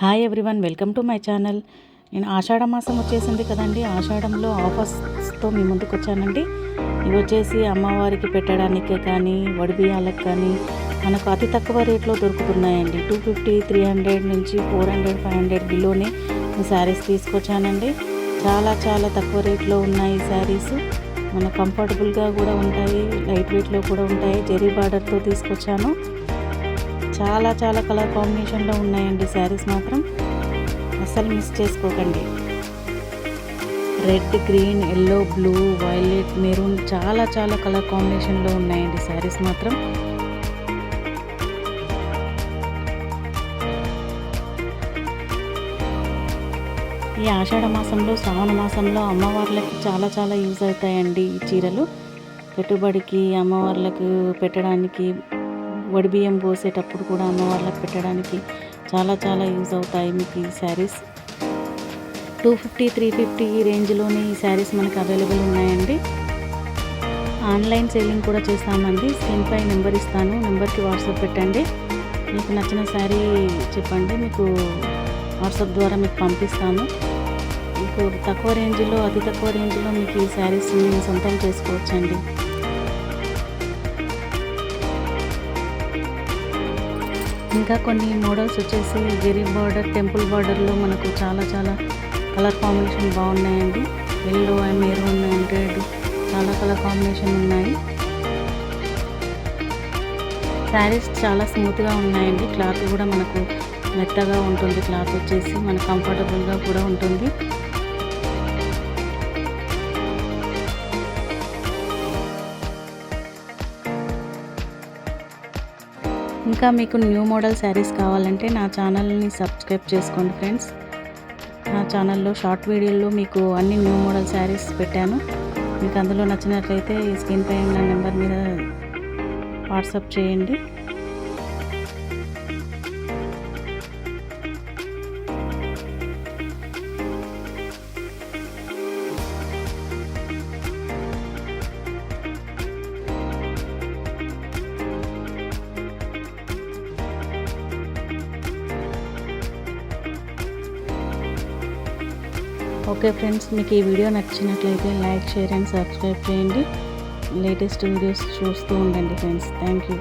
Hi everyone welcome to my channel నేను ఆషాఢ మాసం వచ్చేసింది కదండి. ఆషాఢంలో ఆఫర్స్తో మీ ముందుకు వచ్చానండి. ఇవి వచ్చేసి అమ్మవారికి పెట్టడానికే కానీ వడిబియ్యాలకు కానీ మనకు అతి తక్కువ రేట్లో దొరుకుతున్నాయండి. టూ ఫిఫ్టీ త్రీ హండ్రెడ్ నుంచి ఫోర్ హండ్రెడ్ ఫైవ్ హండ్రెడ్ బిలోనే శారీస్ తీసుకొచ్చానండి. చాలా చాలా తక్కువ రేట్లో ఉన్నాయి శారీస్ మన కంఫర్టబుల్గా కూడా ఉంటాయి లైట్ వెయిట్లో కూడా ఉంటాయి. జెరీ బార్డర్తో తీసుకొచ్చాను. చాలా చాలా కలర్ కాంబినేషన్లో ఉన్నాయండి శారీస్ మాత్రం. అస్సలు మిస్ చేసుకోకండి. Red green yellow blue violet maroon చాలా చాలా కలర్ కాంబినేషన్లో ఉన్నాయండి శారీస్ మాత్రం. ఈ ఆషాఢ మాసంలో శ్రావణ మాసంలో అమ్మవార్లకి చాలా చాలా యూజ్ అవుతాయండి ఈ చీరలు. పెట్టుబడికి అమ్మవార్లకు పెట్టడానికి వడిబియ్యం పోసేటప్పుడు కూడా అమ్మవార్లకు పెట్టడానికి చాలా చాలా యూజ్ అవుతాయి మీకు ఈ saris. Two fifty three fifty ఈ రేంజ్లోనే ఈ శారీస్ మనకు అవైలబుల్ ఉన్నాయండి. ఆన్లైన్ సేలింగ్ కూడా చేస్తామండి. స్క్రీన్పై నెంబర్ ఇస్తాను. నెంబర్కి వాట్సాప్ పెట్టండి. మీకు నచ్చిన శారీ చెప్పండి. మీకు వాట్సాప్ ద్వారా మీకు పంపిస్తాను. మీకు తక్కువ రేంజ్లో అతి తక్కువ రేంజ్లో మీకు ఈ శారీస్ని సొంతం చేసుకోవచ్చండి. ఇంకా కొన్ని మోడల్స్ వచ్చేసి గిరి బార్డర్ టెంపుల్ బార్డర్లో మనకు చాలా చాలా కలర్ కాంబినేషన్ బాగున్నాయండి. Yellow and maroon and red చాలా కలర్ కాంబినేషన్ ఉన్నాయి. శారీస్ చాలా స్మూత్గా ఉన్నాయండి. క్లాత్ కూడా మనకు మెత్తగా ఉంటుంది. క్లాత్ వచ్చేసి మనకు కంఫర్టబుల్గా కూడా ఉంటుంది. ఇంకా మీకు న్యూ మోడల్ శారీస్ కావాలంటే నా ఛానల్ని సబ్స్క్రైబ్ చేసుకోండి ఫ్రెండ్స్ నా ఛానల్లో షార్ట్ వీడియోలో మీకు అన్ని న్యూ మోడల్ శారీస్ పెట్టాను. మీకు అందులో నచ్చినట్లయితే ఈ స్క్రీన్ పై ఉన్న నెంబర్ మీద వాట్సాప్ చేయండి. ఓకే ఫ్రెండ్స్ మీకు ఈ వీడియో నచ్చినట్లయితే లైక్ షేర్ అండ్ సబ్స్క్రైబ్ చేయండి. లేటెస్ట్ వీడియోస్ చూస్తూ ఉండండి ఫ్రెండ్స్. Thank you.